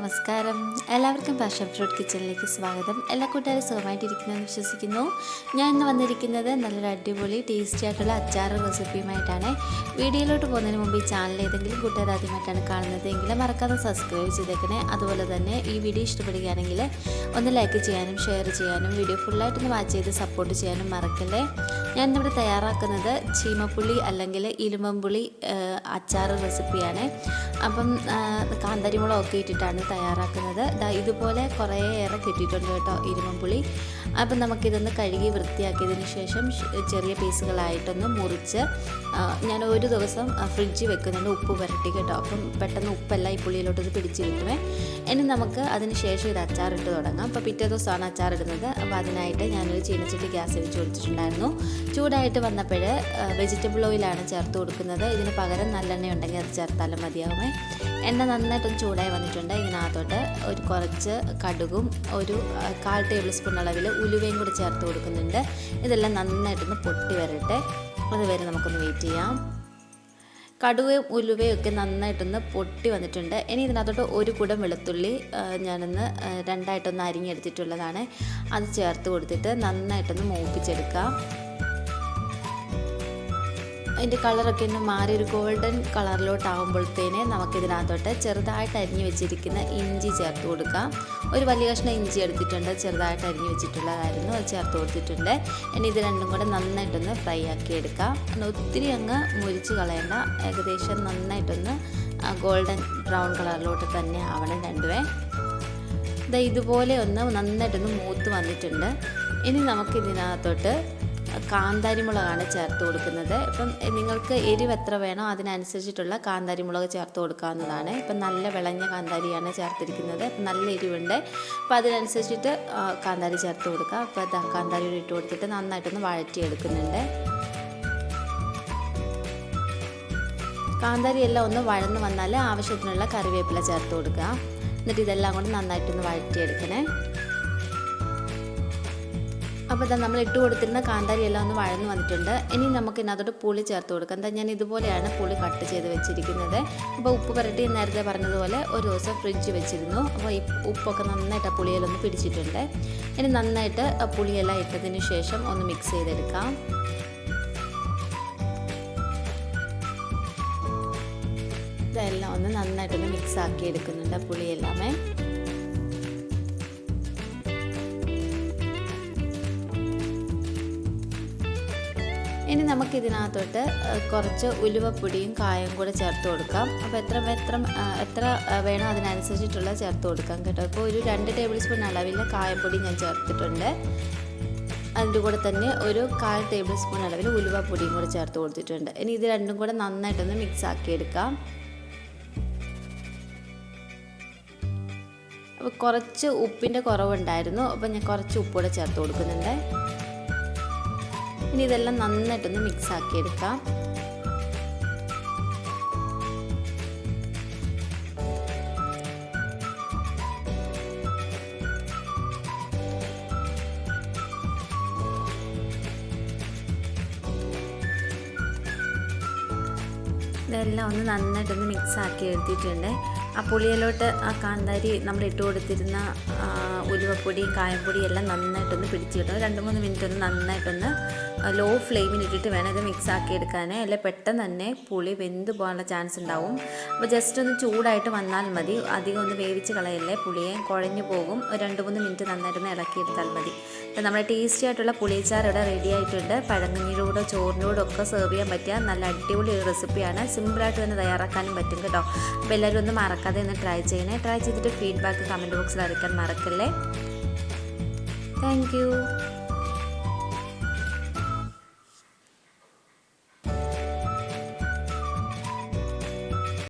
നമസ്കാരം. എല്ലാവർക്കും passion fruit കിച്ചണിലേക്ക് സ്വാഗതം. എല്ലാ കൂട്ടുകാരും സുഖമായിട്ടിരിക്കുന്നെന്ന് വിശ്വസിക്കുന്നു. ഞാൻ ഇന്ന് വന്നിരിക്കുന്നത് നല്ലൊരു അടിപൊളി ടേസ്റ്റി ആയിട്ടുള്ള അച്ചാർ റെസിപ്പിയുമായിട്ടാണ്. വീഡിയോയിലോട്ട് പോകുന്നതിന് മുമ്പ് ഈ ചാനൽ ഏതെങ്കിലും കൂട്ടുകാർ ആദ്യമായിട്ടാണ് കാണുന്നത് എങ്കിൽ മറക്കാതെ സബ്സ്ക്രൈബ് ചെയ്തേക്കണേ. അതുപോലെ തന്നെ ഈ വീഡിയോ ഇഷ്ടപ്പെടുകയാണെങ്കിൽ ഒന്ന് ലൈക്ക് ചെയ്യാനും ഷെയർ ചെയ്യാനും വീഡിയോ ഫുള്ളായിട്ടൊന്ന് വാച്ച് ചെയ്ത് സപ്പോർട്ട് ചെയ്യാനും മറക്കല്ലേ. ഞാൻ ഇന്നിവിടെ തയ്യാറാക്കുന്നത് ചീമപ്പുളി അല്ലെങ്കിൽ ഇരുമ്പമ്പുളി അച്ചാർ റെസിപ്പിയാണ്. അപ്പം കാന്താരിമുളകൊക്കെ ഇട്ടിട്ടാണ് തയ്യാറാക്കുന്നത്. ഇതുപോലെ കുറേയേറെ കിട്ടിയിട്ടുണ്ട് കേട്ടോ ഇരുമ്പുളി. അപ്പം നമുക്കിതൊന്ന് കഴുകി വൃത്തിയാക്കിയതിന് ശേഷം ചെറിയ പീസുകളായിട്ടൊന്ന് മുറിച്ച് ഞാൻ ഒരു ദിവസം ഫ്രിഡ്ജിൽ വെക്കുന്നുണ്ട് ഉപ്പ് പുരട്ടി കേട്ടോ. അപ്പം പെട്ടെന്ന് ഉപ്പെല്ലാം ഈ പുളിയിലോട്ട് ഇത് പിടിച്ച് കിട്ടുമേ ഇനി നമുക്ക് അതിന് ശേഷം ഇത് അച്ചാറിട്ട് തുടങ്ങാം. അപ്പോൾ പിറ്റേ ദിവസമാണ് അച്ചാറിടുന്നത്. അപ്പോൾ അതിനായിട്ട് ഞാനൊരു ചീനച്ചട്ടി ഗ്യാസ് വെച്ച് കൊടുത്തിട്ടുണ്ടായിരുന്നു ചൂടായിട്ട് വന്നപ്പോൾ വെജിറ്റബിൾ ഓയിലാണ് ചേർത്ത് കൊടുക്കുന്നത്. ഇതിന് പകരം നല്ലെണ്ണ ഉണ്ടെങ്കിൽ അത് ചേർത്താലും മതിയാവുമേ. എണ്ണ നന്നായിട്ടൊന്ന് ചൂടായി വന്നിട്ടുണ്ട്. ഇതിനകത്തോട്ട് ഒരു കുറച്ച് കടുകും ഒരു കാൽ ടേബിൾ സ്പൂൺ അളവിൽ ഉലുവയും കൂടി ചേർത്ത് കൊടുക്കുന്നുണ്ട്. ഇതെല്ലാം നന്നായിട്ടൊന്ന് പൊട്ടി വരട്ടെ. അതുവരെ നമുക്കൊന്ന് വെയിറ്റ് ചെയ്യാം. കടുവയും ഉലുവയും ഒക്കെ നന്നായിട്ടൊന്ന് പൊട്ടി വന്നിട്ടുണ്ട്. ഇനി ഇതിനകത്തോട്ട് ഒരു കുടം വെളുത്തുള്ളി ഞാനൊന്ന് രണ്ടായിട്ടൊന്ന് അരിഞ്ഞെടുത്തിട്ടുള്ളതാണ്. അത് ചേർത്ത് കൊടുത്തിട്ട് നന്നായിട്ടൊന്ന് മൂപ്പിച്ചെടുക്കാം. അതിന്റെ കളറൊക്കെ ഒന്ന് മാറി ഒരു ഗോൾഡൻ കളറിലോട്ടാകുമ്പോഴത്തേനെ നമുക്കിതിനകത്തോട്ട് ചെറുതായിട്ട് അരിഞ്ഞു വെച്ചിരിക്കുന്ന ഇഞ്ചി ചേർത്ത് കൊടുക്കാം. ഒരു വലിയ കഷ്ണം ഇഞ്ചി എടുത്തിട്ടുണ്ട്. ചെറുതായിട്ട് അരിഞ്ഞു വെച്ചിട്ടുള്ളതായിരുന്നു. അത് ചേർത്ത് കൊടുത്തിട്ടുണ്ട്. ഇനി ഇത് രണ്ടും കൂടെ നന്നായിട്ടൊന്ന് ഫ്രൈ ആക്കി എടുക്കാം. ഒത്തിരി അങ്ങ് മുരിച്ച് കളയേണ്ട. ഏകദേശം നന്നായിട്ടൊന്ന് ഗോൾഡൻ ബ്രൗൺ കളറിലോട്ട് തന്നെ ആവണം രണ്ടുവേ. ഇതാ ഇതുപോലെ ഒന്ന് നന്നായിട്ടൊന്ന് മൂത്ത് വന്നിട്ടുണ്ട്. ഇനി നമുക്കിതിനകത്തോട്ട് കാന്താരിമുളകാണ് ചേർത്ത് കൊടുക്കുന്നത്. ഇപ്പം നിങ്ങൾക്ക് എരിവ് എത്ര വേണോ അതിനനുസരിച്ചിട്ടുള്ള കാന്താരി കാന്താരിമുളക് ചേർത്ത് കൊടുക്കാവുന്നതാണ്. ഇപ്പം നല്ല വിളഞ്ഞ കാന്താരിയാണ് ചേർത്തിരിക്കുന്നത്. നല്ല എരിവുണ്ട്. അപ്പം അതിനനുസരിച്ചിട്ട് കാന്താരി ചേർത്ത് കൊടുക്കുക. അപ്പോൾ അത് കാന്താരി ഇട്ട് കൊടുത്തിട്ട് നന്നായിട്ടൊന്ന് വഴറ്റിയെടുക്കുന്നുണ്ട്. കാന്താരി എല്ലാം ഒന്ന് വഴന്ന് വന്നാൽ ആവശ്യത്തിനുള്ള കറിവേപ്പില ചേർത്ത് കൊടുക്കുക. എന്നിട്ട് ഇതെല്ലാം കൂടി നന്നായിട്ടൊന്ന് വഴറ്റിയെടുക്കണേ. അപ്പോൾ ഇതാ നമ്മൾ ഇട്ട് കൊടുത്തിരുന്ന കാന്താരി എല്ലാം ഒന്ന് വഴന്ന് വന്നിട്ടുണ്ട്. ഇനി നമുക്ക് ഇതിനകത്തോട്ട് പുളി ചേർത്ത് കൊടുക്കാം. എന്താ ഞാൻ ഇതുപോലെയാണ് പുളി കട്ട് ചെയ്ത് വെച്ചിരിക്കുന്നത്. അപ്പോൾ ഉപ്പ് പുരട്ടി നേരത്തെ പറഞ്ഞതുപോലെ ഒരു ദിവസം ഫ്രിഡ്ജ് വെച്ചിരുന്നു. അപ്പോൾ ഈ ഉപ്പൊക്കെ നന്നായിട്ട് ആ പുളിയിലൊന്ന് പിടിച്ചിട്ടുണ്ട്. ഇനി നന്നായിട്ട് പുളിയെല്ലാം ഇട്ടതിന് ശേഷം ഒന്ന് മിക്സ് ചെയ്തെടുക്കാം. ഇതെല്ലാം ഒന്ന് നന്നായിട്ടൊന്ന് മിക്സ് ആക്കി എടുക്കുന്നുണ്ട് പുളിയെല്ലാമേ. ഇനി നമുക്ക് ഇതിനകത്തോട്ട് കുറച്ച് ഉലുവപ്പൊടിയും കായം കൂടെ ചേർത്ത് കൊടുക്കാം. അപ്പോൾ എത്ര എത്ര എത്ര വേണോ അതിനനുസരിച്ചിട്ടുള്ള ചേർത്ത് കൊടുക്കാം കേട്ടോ. ഇപ്പോൾ ഒരു രണ്ട് ടേബിൾ സ്പൂൺ അളവിൽ കായപ്പൊടി ഞാൻ ചേർത്തിട്ടുണ്ട്. അതിന്റെ കൂടെ തന്നെ ഒരു കാൽ ടേബിൾ സ്പൂൺ അളവിൽ ഉലുവപ്പൊടിയും കൂടെ ചേർത്ത് കൊടുത്തിട്ടുണ്ട്. ഇനി ഇത് രണ്ടും കൂടെ നന്നായിട്ടൊന്ന് മിക്സ് ആക്കി എടുക്കാം. അപ്പോൾ കുറച്ച് ഉപ്പിന്റെ കുറവുണ്ടായിരുന്നു. അപ്പോൾ ഞാൻ കുറച്ച് ഉപ്പ് കൂടെ ചേർത്ത് കൊടുക്കുന്നുണ്ട്. ഇനി ഇതെല്ലാം നന്നായിട്ടൊന്ന് മിക്സ് ആക്കി എടുക്കാം ഇതെല്ലാം ഒന്ന് നന്നായിട്ടൊന്ന് മിക്സ് ആക്കി എടുത്തിട്ടുണ്ട്. ആ പുളിയിലോട്ട് ആ കാന്താരി നമ്മൾ ഇട്ട് കൊടുത്തിരുന്ന ഉലുവപ്പൊടിയും കായപ്പൊടിയും എല്ലാം നന്നായിട്ടൊന്ന് പിടിച്ച് കിട്ടും രണ്ട് മൂന്ന് മിനിറ്റ് ഒന്ന് നന്നായിട്ടൊന്ന് ലോ ഫ്ലെയിമിൽ ഇട്ടിട്ട് വേണം ഇത് മിക്സ് ആക്കി എടുക്കാൻ അല്ലെ പെട്ടെന്ന് തന്നെ പുളി വെന്ത് പോകാനുള്ള ചാൻസ് ഉണ്ടാവും. അപ്പോൾ ജസ്റ്റ് ഒന്ന് ചൂടായിട്ട് വന്നാൽ മതി. അധികം ഒന്ന് വേവിച്ച് കളയല്ലേ പുളിയെ കുഴഞ്ഞു പോകും. രണ്ട് മൂന്ന് മിനിറ്റ് നന്നായിട്ടൊന്ന് ഇളക്കിയെടുത്താൽ മതി. അപ്പോൾ നമ്മുടെ ടേസ്റ്റി ആയിട്ടുള്ള പുളിച്ചാർ ഇവിടെ റെഡി ആയിട്ടുണ്ട്. പഴങ്ങനീരോടോ ചോറിനോടോ ഒക്കെ സെർവ് ചെയ്യാൻ പറ്റിയ നല്ല അടിപൊളി റെസിപ്പിയാണ് സിമ്പിളായിട്ട് തന്നെ തയ്യാറാക്കാനും പറ്റും കേട്ടോ. അപ്പോൾ എല്ലാവരും ഒന്ന് മറക്കാതെ ഒന്ന് ട്രൈ ചെയ്യണേ. ട്രൈ ചെയ്തിട്ട് ഫീഡ്ബാക്ക് കമന്റ് ബോക്സിൽ അറിയിക്കാൻ മറക്കല്ലേ. താങ്ക്